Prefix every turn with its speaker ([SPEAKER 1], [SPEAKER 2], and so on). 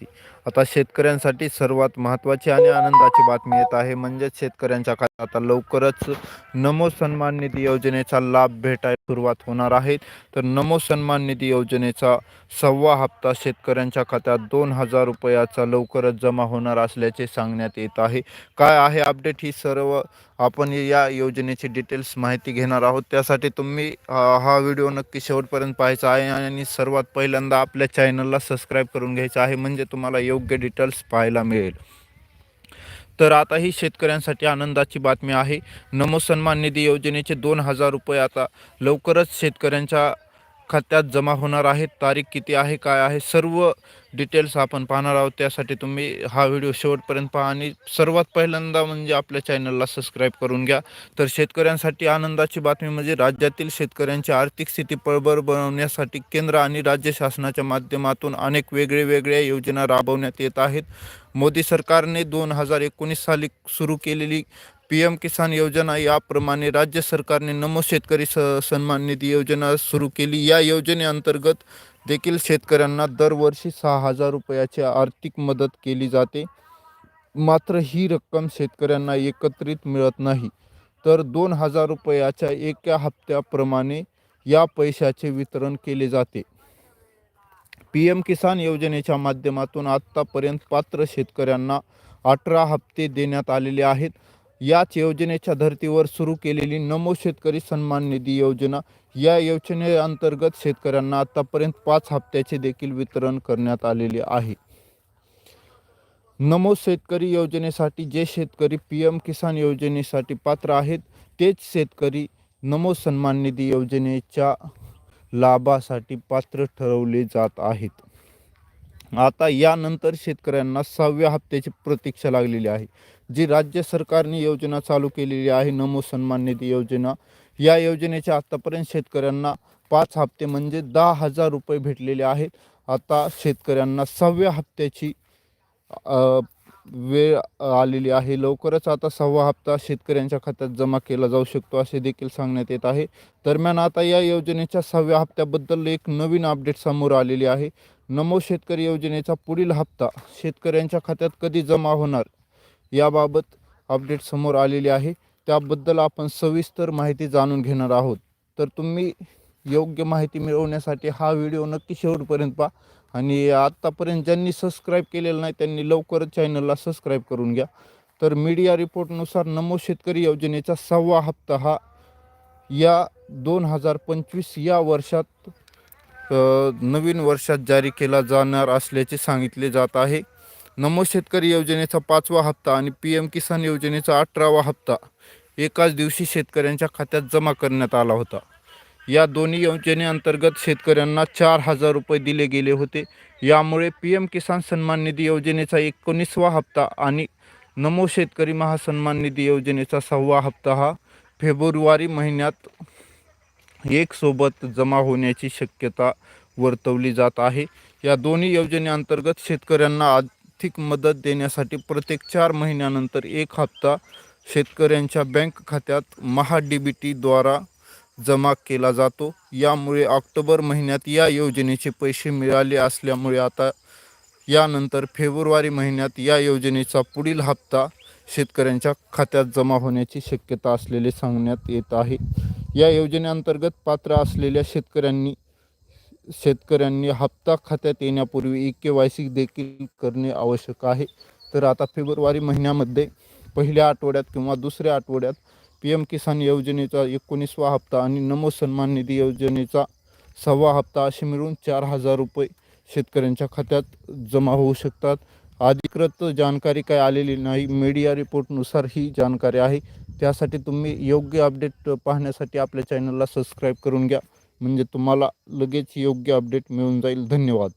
[SPEAKER 1] होती. आता शेतकऱ्यांसाठी सर्वात महत्त्वाची आणि आनंदाची बातमी येत आहे. म्हणजेच शेतकऱ्यांच्या खात्यात आता लवकरच नमो सन्मान निधी योजनेचा लाभ भेटायला सुरुवात होणार आहे. तर नमो सन्मान निधी योजनेचा सव्वा हप्ता शेतकऱ्यांच्या खात्यात दोन हजार रुपयाचा लवकरच जमा होणार असल्याचे सांगण्यात येत आहे. काय आहे अपडेट? ही सर्व आपण या योजनेची डिटेल्स माहिती घेणार आहोत. त्यासाठी तुम्ही हा व्हिडिओ नक्की शेवटपर्यंत पाहायचा आहे आणि सर्वात पहिल्यांदा आपल्या चॅनलला सबस्क्राईब करून घ्यायचं आहे. म्हणजे तुम्हाला योग्य डिटेल्स पाहायला मिळेल. तर आता ही शेतकऱ्यांसाठी आनंदाची बातमी आहे. नमो सन्मान निधी योजनेचे दोन हजार रुपये आता लवकरच शेतकऱ्यांच्या खात्यात जमा होणार आहेत तारीख किती आहे काय आहे सर्व डिटेल्स आपण पाहणार आहोत. त्यासाठी तुम्ही हा व्हिडिओ शेवटपर्यंत पहा आणि सर्वात पहिल्यांदा म्हणजे आपल्या चॅनलला सबस्क्राईब करून घ्या. तर शेतकऱ्यांसाठी आनंदाची बातमी म्हणजे राज्यातील शेतकऱ्यांची आर्थिक स्थिती पळभर बनवण्यासाठी केंद्र आणि राज्य शासनाच्या माध्यमातून अनेक वेगळे वेगळ्या योजना राबवण्यात येत आहेत. मोदी सरकारने दोन हजार एकोणीस साली सुरू केलेली पी एम किसान योजना याप्रमाणे राज्य सरकारने नमो शेतकरी स सन्मान निधी योजना सुरू केली. या योजनेअंतर्गत देखील शेतकऱ्यांना दरवर्षी सहा हजार रुपयाची आर्थिक मदत केली जाते. मात्र ही रक्कम शेतकऱ्यांना एकत्रित मिळत नाही. तर दोन हजार रुपयाच्या एका हप्त्याप्रमाणे या पैशाचे वितरण केले जाते. पी एम किसान योजनेच्या माध्यमातून आत्तापर्यंत पात्र शेतकऱ्यांना अठरा हप्ते देण्यात आलेले आहेत. याच योजनेच्या धर्तीवर सुरू केलेली नमो शेतकरी सन्मान निधी योजना या योजनेअंतर्गत शेतकऱ्यांना आतापर्यंत पाच हप्त्याचे देखील वितरण करण्यात आलेले आहे. नमो शेतकरी योजनेसाठी जे शेतकरी पी एम किसान योजनेसाठी पात्र आहेत तेच शेतकरी नमो सन्मान निधी योजनेच्या लाभासाठी पात्र ठरवले जात आहेत. आता यानंतर शेतकऱ्यांना सहाव्या हप्त्याची प्रतीक्षा लागलेली आहे. जी राज्य सरकारने योजना चालू केलेली आहे नमो सन्मान निधी योजना. या योजनेच्या आत्तापर्यंत शेतकऱ्यांना पाच हप्ते म्हणजे दहा हजार रुपये भेटलेले आहेत. आता शेतकऱ्यांना सहाव्या हप्त्याची वेळ आलेली आहे. लवकरच आता सहावा हप्ता शेतकऱ्यांच्या खात्यात जमा केला जाऊ शकतो असे देखील सांगण्यात येत आहे. दरम्यान आता या योजनेच्या सहाव्या हप्त्याबद्दल एक नवीन अपडेट समोर आलेली आहे. नमो शेतकरी योजनेचा पुढील हप्ता शेतकऱ्यांच्या खात्यात कधी जमा होणार याबाबत अपडेट समोर आलेली आहे. त्याबद्दल आपण सविस्तर माहिती जाणून घेणार आहोत. तर तुम्ही योग्य माहिती मिळवण्यासाठी हा व्हिडिओ नक्की शेवटपर्यंत पहा. आणि आत्तापर्यंत ज्यांनी सबस्क्राईब केलेलं नाही त्यांनी लवकरच चॅनलला सबस्क्राईब करून घ्या. तर मीडिया रिपोर्टनुसार नमो शेतकरी योजनेचा सहावा हप्ता हा या दोन हजार पंचवीस या वर्षात नवीन वर्षात जारी केला जाणार असल्याचे सांगितले जात आहे. नमो शेतकरी योजनेचा पाचवा हप्ता आणि पी एम किसान योजनेचा अठरावा हप्ता एकाच दिवशी शेतकऱ्यांच्या खात्यात जमा करण्यात आला होता. या दोन्ही योजनेअंतर्गत शेतकऱ्यांना चार हजार रुपये दिले गेले होते. यामुळे पी एम किसान सन्मान निधी योजनेचा एकोणीसवा हप्ता आणि नमो शेतकरी महासन्मान निधी योजनेचा सहावा हप्ता हा फेब्रुवारी महिन्यात एकसोबत जमा होण्याची शक्यता वर्तवली जात आहे. या दोन्ही योजनेअंतर्गत शेतकऱ्यांना आर्थिक मदत देण्यासाठी प्रत्येक चार महिन्यानंतर एक हप्ता शेतकऱ्यांच्या बँक खात्यात महा डी बी टीद्वारा जमा केला जातो. यामुळे ऑक्टोबर महिन्यात या योजनेचे पैसे मिळाले असल्यामुळे आता यानंतर फेब्रुवारी महिन्यात या योजनेचा पुढील हप्ता शेतकऱ्यांच्या खात्यात जमा होण्याची शक्यता असलेले सांगण्यात येत आहे. या योजनेअंतर्गत पात्र असलेल्या शेतकऱ्यांनी शेतकऱ्यांनी हप्ता खात्यात येण्यापूर्वी ई के वाय सी देखील करणे आवश्यक आहे. तर आता फेब्रुवारी महिन्यामध्ये पहिल्या आठवड्यात किंवा दुसऱ्या आठवड्यात पी एम किसान योजनेचा एकोणीसवा हप्ता आणि नमो सन्मान निधी योजनेचा सहावा हप्ता असे मिळून चार हजार रुपये शेतकऱ्यांच्या खात्यात जमा होऊ शकतात. अधिकृत जानकारी काय आलेली नाही मीडिया रिपोर्टनुसार ही जानकारी आहे. त्यासाठी तुम्ही योग्य अपडेट पाहण्यासाठी आपल्या चॅनलला सबस्क्राईब करून घ्या. म्हणजे तुम्हाला लगेच योग्य अपडेट मिळून जाईल. धन्यवाद.